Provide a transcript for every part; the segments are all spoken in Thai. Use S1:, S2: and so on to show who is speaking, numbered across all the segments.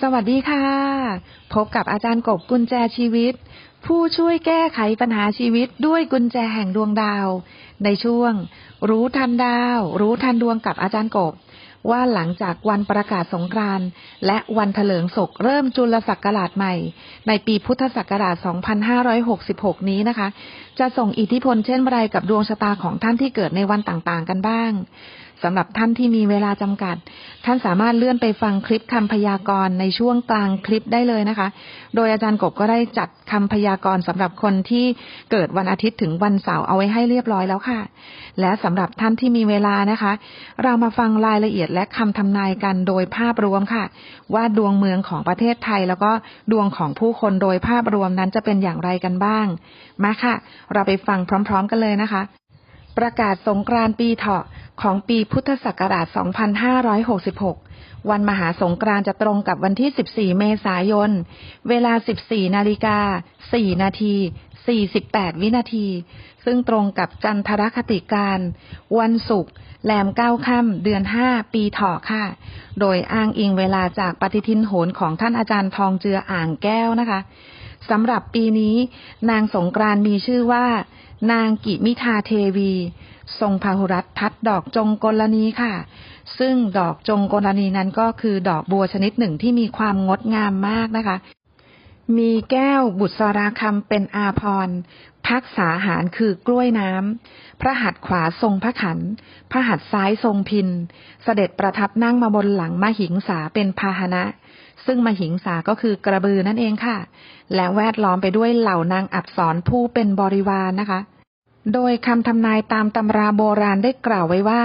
S1: สวัสดีค่ะ พบกับอาจารย์กบกุญแจชีวิต ผู้ช่วยแก้ไขปัญหาชีวิตด้วยกุญแจแห่งดวงดาว ในช่วง รู้ทันดาว รู้ทันดวงกับอาจารย์กบ ว่าหลังจากวันประกาศสงกรานต์และวันเถลิงศกเริ่มจุลศักราชใหม่ ในปีพุทธศักราช 2566 นี้นะคะ จะส่งอิทธิพลเช่นไรกับดวงชะตาของท่านที่เกิดในวันต่างๆ กันบ้างสำหรับท่านที่มีเวลาจำกัด ท่านสามารถเลื่อนไปฟังคลิปคำพยากรณ์ในช่วงกลางคลิปได้เลยนะคะ โดยอาจารย์กบก็ได้จัดคำพยากรณ์สำหรับคนที่เกิดวันอาทิตย์ถึงวันเสาร์เอาไว้ให้เรียบร้อยแล้วค่ะ และสำหรับท่านที่มีเวลานะคะ เรามาฟังรายละเอียดและคำทำนายกันโดยภาพรวมค่ะ ว่าดวงเมืองของประเทศไทย แล้วก็ดวงของผู้คนโดยภาพรวมนั้นจะเป็นอย่างไรกันบ้าง มาค่ะ เราไปฟังพร้อม ๆ กันเลยนะคะ ประกาศสงกรานต์ปีเถาะของปีพุทธศักราช 2566วันมหาสงกรานต์จะตรงกับวันที่ 14 เมษายน เวลา 14 นาฬิกา 4 นาที 48 วินาที ซึ่งตรงกับจันทรคติการ วันศุกร์แรมเก้าค่ำเดือน 5 ปีเถาะค่ะ โดยอ้างอิงเวลาจากปฏิทินโหรของท่านอาจารย์ทองเจืออ่างแก้วนะคะสำหรับปีนี้นางสงกรานต์มีชื่อว่า นางกิมิทาเทวี ทรงพาหุรัตทัดดอกจงกลนีค่ะ ซึ่งดอกจงกลนีนั้นก็คือดอกบัวชนิดหนึ่งที่มีความงดงามมากนะคะ มีแก้วบุษราคำเป็นอาพรพักษาหารคือกล้วยน้ำ พระหัตถ์ขวาทรงพระขัน พระหัตถ์ซ้ายทรงพิน เสด็จประทับนั่งมาบนหลังมหิงสาเป็นพาหนะ ซึ่งมหิงสาก็คือกระบือนั่นเองค่ะ และแวดล้อมไปด้วยเหล่านางอับสรผู้เป็นบริวารนนะคะ โดยคำทำนายตามตำราโบราณได้กล่าวไว้ว่า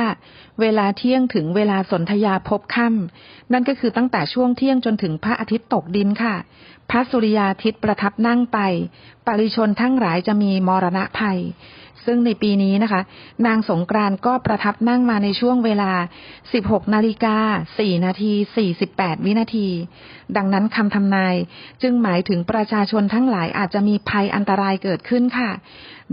S1: เวลาเที่ยงถึงเวลาสนธยาพบค่ำนั่นก็คือตั้งแต่ช่วงเที่ยงจนถึงพระอาทิตย์ตกดินค่ะ พระสุริยาทิตย์ประทับนั่งไป ปริชนทั้งหลายจะมีมรณะภัย ซึ่งในปีนี้นะคะ นางสงกรานก็ประทับนั่งมาในช่วงเวลา 16 นาฬิกา 4 นาที 48 วินาที ดังนั้นคำทำนายจึงหมายถึงประชาชนทั้งหลายอาจจะมีภัยอันตรายเกิดขึ้นค่ะ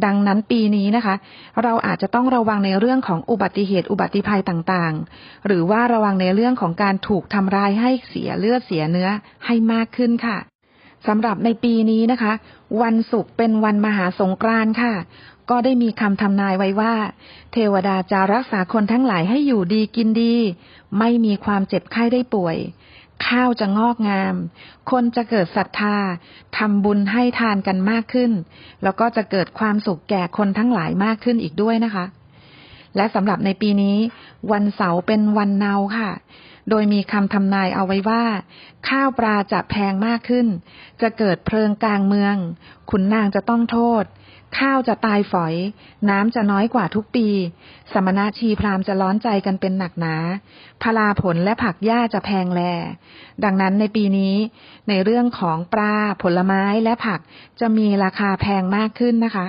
S1: ดังนั้นปีนี้นะคะ เราอาจจะต้องระวังในเรื่องของอุบัติเหตุอุบัติภัยต่างๆ หรือว่าระวังในเรื่องของการถูกทำร้ายให้เสียเลือดเสียเนื้อให้มากขึ้นค่ะสำหรับในปีนี้นะคะ วันศุกร์เป็นวันมหาสงกรานต์ค่ะ ก็ได้มีคำทำนายไว้ว่า เทวดาจะรักษาคนทั้งหลายให้อยู่ดีกินดี ไม่มีความเจ็บไข้ได้ป่วย ข้าวจะงอกงาม คนจะเกิดศรัทธาทำบุญให้ทานกันมากขึ้น แล้วก็จะเกิดความสุขแก่คนทั้งหลายมากขึ้นอีกด้วยนะคะ และสำหรับในปีนี้ วันเสาร์เป็นวันเนาค่ะโดยมีคำทำนายเอาไว้ว่า ข้าวปลาจะแพงมากขึ้น จะเกิดเพลิงกลางเมือง ขุนนางจะต้องโทษ ข้าวจะตายฝอย น้ำจะน้อยกว่าทุกปี สมณะชีพราหมณ์จะร้อนใจกันเป็นหนักหนาพลาผลและผักหญ้าจะแพงแล ดังนั้นในปีนี้ ในเรื่องของปลาผลไม้และผักจะมีราคาแพงมากขึ้นนะคะ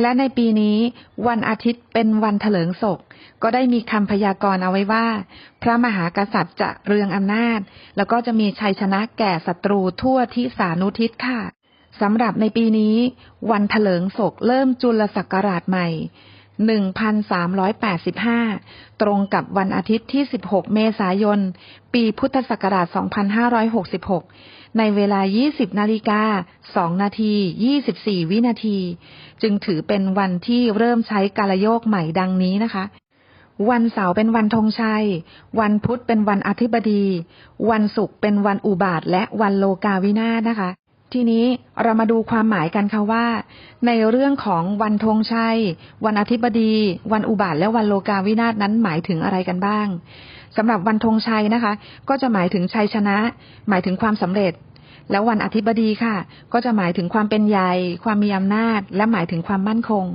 S1: และในปีนี้ วันอาทิตย์เป็นวันเถลิงศก ก็ได้มีคำพยากรณ์เอาไว้ว่า พระมหากษัตริย์จะเรืองอำนาจ แล้วก็จะมีชัยชนะแก่ศัตรูทั่วที่สานุทิศค่ะ สำหรับในปีนี้ วันถลิงศกเริ่มจุลศักราชใหม่ 1385 ตรงกับวันอาทิตย์ที่ 16 เมษายน ปีพุทธศักราช 2566 ในเวลา 20 นาฬิกา 2 นาที 24 วินาที จึงถือเป็นวันที่เริ่มใช้กาลโยกใหม่ดังนี้นะคะวันเสาร์เป็นวันธงชัย วันพุธเป็นวันอธิบดี วันศุกร์เป็นวันอุบาทและวันโลกาวินาศนะคะ ทีนี้เรามาดูความหมายกันค่ะว่า ในเรื่องของวันธงชัย วันอธิบดี วันอุบาทและวันโลกาวินาศนั้นหมายถึงอะไรกันบ้างสำหรับวันธงชัยนะคะ ก็จะหมายถึงชัยชนะ หมายถึงความสำเร็จ แล้ววันอธิบดีค่ะ ก็จะหมายถึงความเป็นใหญ่ ความมีอำนาจ และหมายถึงความมั่นคง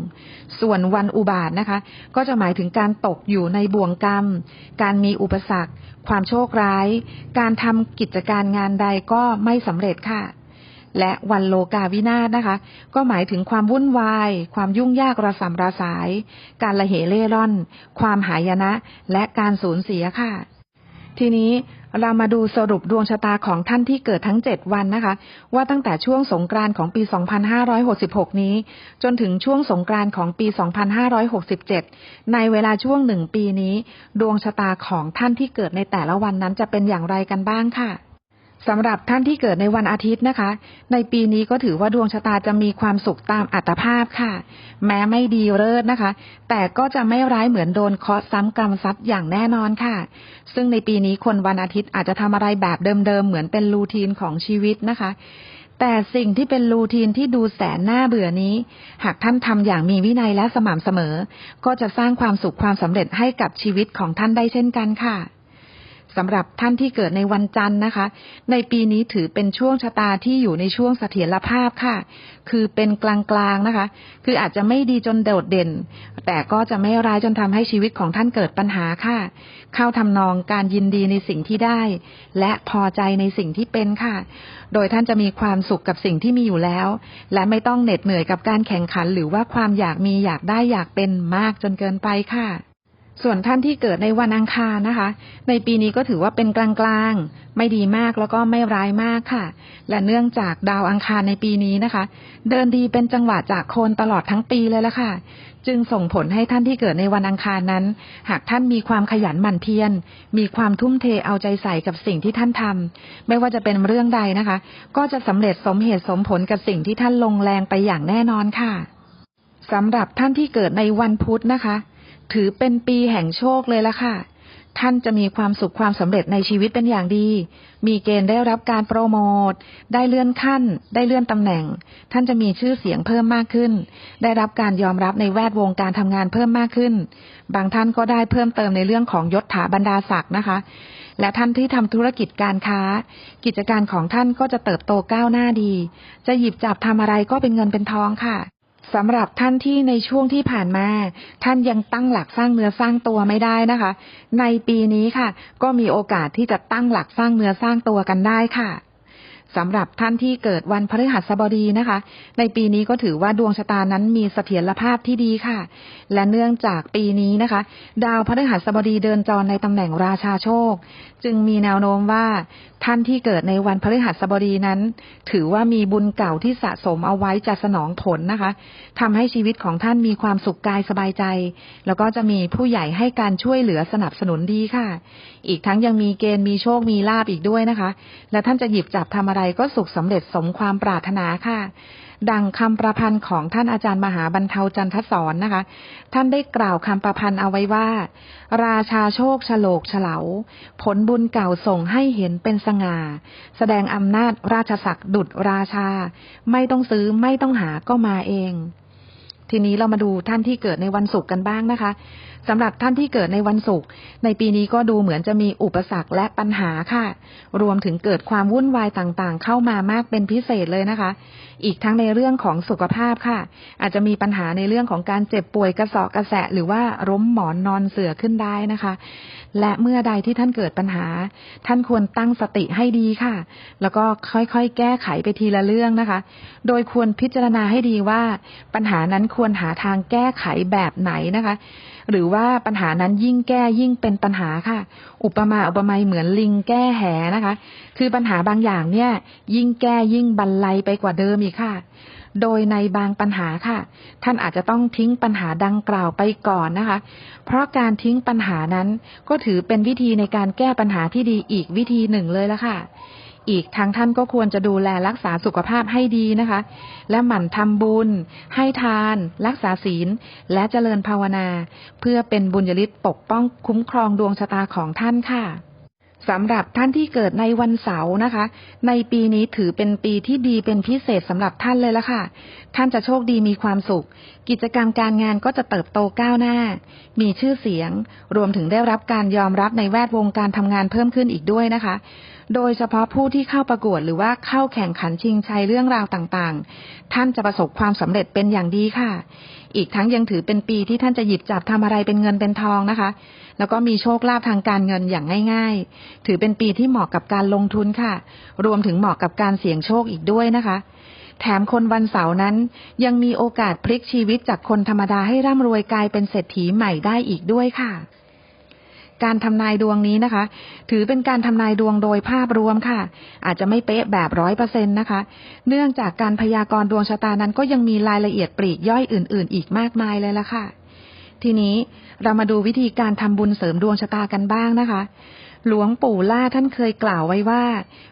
S1: ส่วนวันอุบาทนะคะ ก็จะหมายถึงการตกอยู่ในบ่วงกรรม การมีอุปสรรค ความโชคร้าย การทำกิจการงานใดก็ไม่สำเร็จค่ะ และวันโลกาวินาศนะคะ ก็หมายถึงความวุ่นวาย ความยุ่งยากระสำระสาย การละเหเล่ร่อน ความหายนะ และการสูญเสียค่ะ ทีนี้เรามาดูสรุปดวงชะตาของท่านที่เกิดทั้ง 7 วันนะคะ ว่าตั้งแต่ช่วงสงกรานต์ของปี 2566 นี้ จนถึงช่วงสงกรานต์ของปี 2567 ในเวลาช่วงหนึ่งปีนี้ ดวงชะตาของท่านที่เกิดในแต่ละวันนั้นจะเป็นอย่างไรกันบ้างค่ะ สำหรับท่านที่เกิดในวันอาทิตย์นะคะ ในปีนี้ก็ถือว่าดวงชะตาจะมีความสุขตามอัตภาพค่ะ แม้ไม่ดีเลิศนะคะ แต่ก็จะไม่ร้ายเหมือนโดนเคราะซ้ำกรรมซัดอย่างแน่นอนค่ะ ซึ่งในปีนี้คนวันอาทิตย์อาจจะทำอะไรแบบเดิมๆ เหมือนเป็นรูทีนของชีวิตนะคะแต่สิ่งที่เป็นรูทีนที่ดูแสนน่าเบื่อนี้ หากท่านทำอย่างมีวินัยและสม่ำเสมอ ก็จะสร้างความสุขความสำเร็จให้กับชีวิตของท่านได้เช่นกันค่ะ สำหรับท่านที่เกิดในวันจันทร์นะคะ ในปีนี้ถือเป็นช่วงชะตาที่อยู่ในช่วงเสถียรภาพค่ะ คือเป็นกลางๆนะคะ คืออาจจะไม่ดีจนโดดเด่น แต่ก็จะไม่ร้ายจนทำให้ชีวิตของท่านเกิดปัญหาค่ะ เข้าทำนองการยินดีในสิ่งที่ได้ และพอใจในสิ่งที่เป็นค่ะ โดยท่านจะมีความสุขกับสิ่งที่มีอยู่แล้ว และไม่ต้องเหน็ดเหนื่อยกับการแข่งขัน หรือว่าความอยากมีอยากได้อยากเป็นมากจนเกินไปค่ะ ส่วนท่านที่เกิดในวันอังคารนะคะ ในปีนี้ก็ถือว่าเป็นกลางๆ ไม่ดีมากแล้วก็ไม่ร้ายมากค่ะ และเนื่องจากดาวอังคารในปีนี้นะคะ เดินดีเป็นจังหวะจากโคนตลอดทั้งปีเลยละค่ะ จึงส่งผลให้ท่านที่เกิดในวันอังคารนั้น หากท่านมีความขยันหมั่นเพียร มีความทุ่มเทเอาใจใส่กับสิ่งที่ท่านทำไม่ว่าจะเป็นเรื่องใดนะคะ ก็จะสำเร็จสมเหตุสมผลกับสิ่งที่ท่านลงแรงไปอย่างแน่นอนค่ะสำหรับท่านที่เกิดในวันพุธนะคะ ถือเป็นปีแห่งโชคเลยละค่ะ ท่านจะมีความสุขความสำเร็จในชีวิตเป็นอย่างดี มีเกณฑ์ได้รับการโปรโมท ได้เลื่อนขั้น ได้เลื่อนตำแหน่ง ท่านจะมีชื่อเสียงเพิ่มมากขึ้น ได้รับการยอมรับในแวดวงการทำงานเพิ่มมากขึ้น บางท่านก็ได้เพิ่มเติมในเรื่องของยศถาบรรดาศักดิ์นะคะ และท่านที่ทำธุรกิจการค้า กิจการของท่านก็จะเติบโตก้าวหน้าดี จะหยิบจับทำอะไรก็เป็นเงินเป็นทองค่ะ สำหรับท่านที่ในช่วงที่ผ่านมา ท่านยังตั้งหลักสร้างเนื้อสร้างตัวไม่ได้นะคะ ในปีนี้ค่ะ ก็มีโอกาสที่จะตั้งหลักสร้างเนื้อสร้างตัวกันได้ค่ะ สำหรับท่านที่เกิดวันพฤหัสบดีนะคะ ในปีนี้ก็ถือว่าดวงชะตานั้นมีเสถียรภาพที่ดีค่ะ และเนื่องจากปีนี้นะคะ ดาวพฤหัสบดีเดินจรในตำแหน่งราชาโชค จึงมีแนวโน้มว่า ท่านที่เกิดในวันพฤหัสบดีนั้น ถือว่ามีบุญเก่าที่สะสมเอาไว้จะสนองผลนะคะทำให้ชีวิตของท่านมีความสุขกายสบายใจ แล้วก็จะมีผู้ใหญ่ให้การช่วยเหลือสนับสนุนดีค่ะ อีกทั้งยังมีเกณฑ์มีโชคมีลาบอีกด้วยนะคะ และท่านจะหยิบจับทำอะไรก็สุขสำเร็จสมความปรารถนาค่ะ ดังคำประพันธ์ของท่านอาจารย์มหาบรรเทาจันทศรนะคะ ท่านได้กล่าวคำประพันธ์เอาไว้ว่า ราชาโชคฉลกเฉลา ผลบุญเก่าส่งให้เห็นเป็นสง่า แสดงอำนาจราชศักดิ์ดุดราชา ไม่ต้องซื้อไม่ต้องหาก็มาเอง ทีนี้เรามาดูท่านที่เกิดในวันศุกร์กันบ้างนะคะ สำหรับท่านที่เกิดในวันศุกร์ในปีนี้ก็ดูเหมือนจะมีอุปสรรคและปัญหาค่ะ รวมถึงเกิดความวุ่นวายต่างๆ เข้ามามากเป็นพิเศษเลยนะคะ อีกทั้งในเรื่องของสุขภาพค่ะ อาจจะมีปัญหาในเรื่องของการเจ็บป่วยกระสอบกระแสะหรือว่าล้มหมอนนอนเสือขึ้นได้นะคะ และเมื่อใดที่ท่านเกิดปัญหา ท่านควรตั้งสติให้ดีค่ะ แล้วก็ค่อยๆ แก้ไขไปทีละเรื่องนะคะ โดยควรพิจารณาให้ดีว่าปัญหานั้นควรหาทางแก้ไขแบบไหนนะคะ หรือว่าปัญหานั้นยิ่งแก้ยิ่งเป็นปัญหาค่ะ อุปมาอุปไมยเหมือนลิงแก้แหนะคะ คือปัญหาบางอย่างเนี่ย ยิ่งแก้ยิ่งบรรลัยไปกว่าเดิมอีกค่ะ โดยในบางปัญหาค่ะ ท่านอาจจะต้องทิ้งปัญหาดังกล่าวไปก่อนนะคะ เพราะการทิ้งปัญหานั้นก็ถือเป็นวิธีในการแก้ปัญหาที่ดีอีกวิธีหนึ่งเลยละค่ะ อีกทางท่านก็ควรจะดูแลรักษาสุขภาพให้ดีนะคะ และหมั่นทำบุญ ให้ทาน รักษาศีล และเจริญภาวนา เพื่อเป็นบุญยฤทธิ์ปกป้องคุ้มครองดวงชะตาของท่านค่ะ สำหรับท่านที่เกิดในวันเสาร์นะคะ ในปีนี้ถือเป็นปีที่ดีเป็นพิเศษสำหรับท่านเลยละค่ะ ท่านจะโชคดีมีความสุข กิจกรรมการงานก็จะเติบโตก้าวหน้า มีชื่อเสียง รวมถึงได้รับการยอมรับในแวดวงการทำงานเพิ่มขึ้นอีกด้วยนะคะ โดยเฉพาะผู้ที่เข้าประกวดหรือว่าเข้าแข่งขันชิงชัยเรื่องราวต่างๆ ท่านจะประสบความสำเร็จเป็นอย่างดีค่ะ อีกทั้งยังถือเป็นปีที่ท่านจะหยิบจับทำอะไรเป็นเงินเป็นทองนะคะ แล้วก็มีโชคลาภทางการเงินอย่างง่าย ๆ ถือเป็นปีที่เหมาะกับการลงทุนค่ะ รวมถึงเหมาะกับการเสี่ยงโชคอีกด้วยนะคะ แถมคนวันเสาร์นั้น ยังมีโอกาสพลิกชีวิตจากคนธรรมดาให้ร่ำรวยกลายเป็นเศรษฐีใหม่ได้อีกด้วยค่ะ การทำนายดวงนี้นะคะ ถือเป็นการทำนายดวงโดยภาพรวมค่ะ อาจจะไม่เป๊ะแบบร้อยเปอร์เซ็นต์นะคะ เนื่องจากการพยากรณ์ดวงชะตานั้นก็ยังมีรายละเอียดปลีกย่อยอื่น ๆ อีกมากมายเลยละค่ะ ทีนี้เรามาดูวิธีการทำบุญเสริมดวงชะตากันบ้างนะคะ หลวงปู่ล่าท่านเคยกล่าวไว้ว่า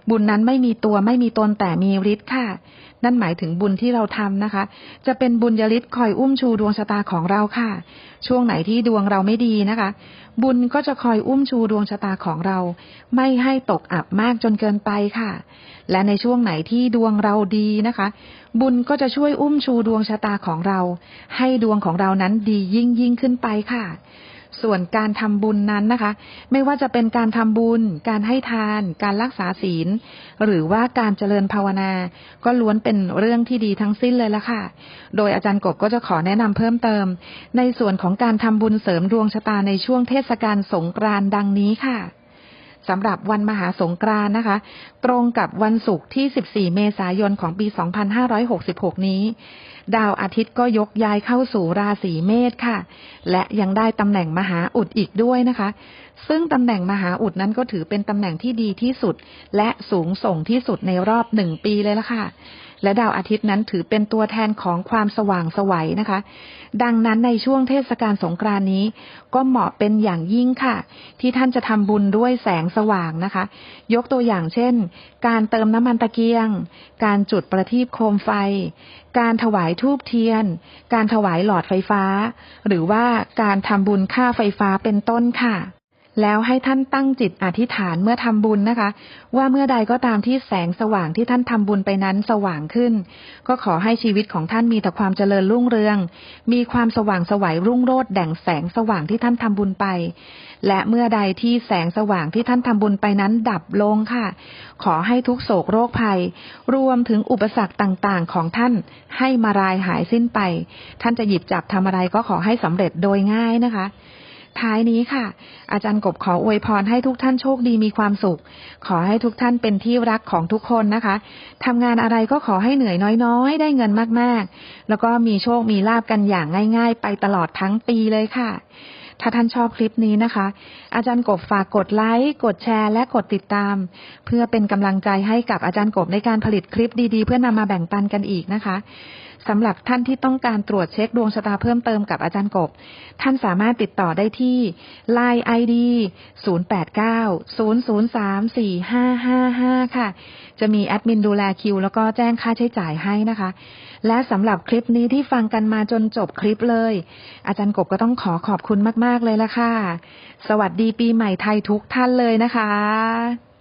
S1: บุญนั้นไม่มีตัวไม่มีตนแต่มีฤทธิ์ค่ะ นั่นหมายถึงบุญที่เราทำนะคะ จะเป็นบุญยฤทธิ์คอยอุ้มชูดวงชะตาของเราค่ะ ช่วงไหนที่ดวงเราไม่ดีนะคะ บุญก็จะคอยอุ้มชูดวงชะตาของเรา ไม่ให้ตกอับมากจนเกินไปค่ะ และในช่วงไหนที่ดวงเราดีนะคะ บุญก็จะช่วยอุ้มชูดวงชะตาของเรา ให้ดวงของเรานั้นดียิ่งยิ่งขึ้นไปค่ะ ส่วนการทำบุญนั้นนะคะ ไม่ว่าจะเป็นการทำบุญ การให้ทาน การรักษาศีล หรือว่าการเจริญภาวนา ก็ล้วนเป็นเรื่องที่ดีทั้งสิ้นเลยละค่ะ โดยอาจารย์กบก็จะขอแนะนำเพิ่มเติม ในส่วนของการทำบุญเสริมดวงชะตาในช่วงเทศกาลสงกรานต์ดังนี้ค่ะ สำหรับวันมหาสงกรานนะคะ ตรงกับวันศุกร์ที่ 14 เมษายนของปี 2566 นี้ ดาวอาทิตย์ก็ยกย้ายเข้าสู่ราศีเมษค่ะ และยังได้ตำแหน่งมหาอุดอีกด้วยนะคะ ซึ่งตำแหน่งมหาอุดนั้นก็ถือเป็นตำแหน่งที่ดีที่สุด และสูงส่งที่สุดในรอบหนึ่งปีเลยละค่ะ และดาวอาทิตย์นั้นถือเป็นตัวแทนของความสว่างสวัยนะคะ ดังนั้นในช่วงเทศกาลสงกรานต์นี้ ก็เหมาะเป็นอย่างยิ่งค่ะ ที่ท่านจะทำบุญด้วยแสงสว่างนะคะ ยกตัวอย่างเช่น การเติมน้ำมันตะเกียง การจุดประทีปโคมไฟ การถวายทูบเทียน การถวายหลอดไฟฟ้า หรือว่าการทำบุญค่าไฟฟ้าเป็นต้นค่ะ แล้วให้ท่านตั้งจิตอธิษฐานเมื่อทำบุญนะคะ ว่าเมื่อใดก็ตามที่แสงสว่างที่ท่านทำบุญไปนั้นสว่างขึ้น ก็ขอให้ชีวิตของท่านมีแต่ความเจริญรุ่งเรือง มีความสว่างสวัยรุ่งโรจน์แด่งแสงสว่างที่ท่านทำบุญไป และเมื่อใดที่แสงสว่างที่ท่านทำบุญไปนั้นดับลงค่ะ ขอให้ทุกโศกโรคภัย รวมถึงอุปสรรคต่างๆ ของท่านให้มารายหายสิ้นไป ท่านจะหยิบจับทำอะไรก็ขอให้สำเร็จโดยง่ายนะคะ ท้ายนี้ค่ะ อาจารย์กบขออวยพรให้ทุกท่านโชคดีมีความสุข ขอให้ทุกท่านเป็นที่รักของทุกคนนะคะทำงานอะไรก็ขอให้เหนื่อยน้อยๆ ได้เงินมากๆ แล้วก็มีโชคมีลาบกันอย่างง่าย ๆ ไปตลอดทั้งปีเลยค่ะถ้าท่านชอบคลิปนี้นะคะ อาจารย์กบฝากกดไลค์ กดแชร์ และกดติดตาม เพื่อเป็นกำลังใจให้กับอาจารย์กบในการผลิตคลิปดีๆ เพื่อนำมาแบ่งปันกันอีกนะคะ สำหรับท่านที่ต้องการตรวจเช็คดวงชะตาเพิ่มเติมกับอาจารย์กบ ท่านสามารถติดต่อได้ที่ Line ID 0890034555 ค่ะ จะมีแอดมินดูแลคิว แล้วก็แจ้งค่าใช้จ่ายให้นะคะ และสำหรับคลิปนี้ที่ฟังกันมาจนจบคลิปเลย อาจารย์กบก็ต้องขอขอบคุณมาก ๆ เลยละค่ะ สวัสดีปีใหม่ไทยทุกท่านเลยนะคะ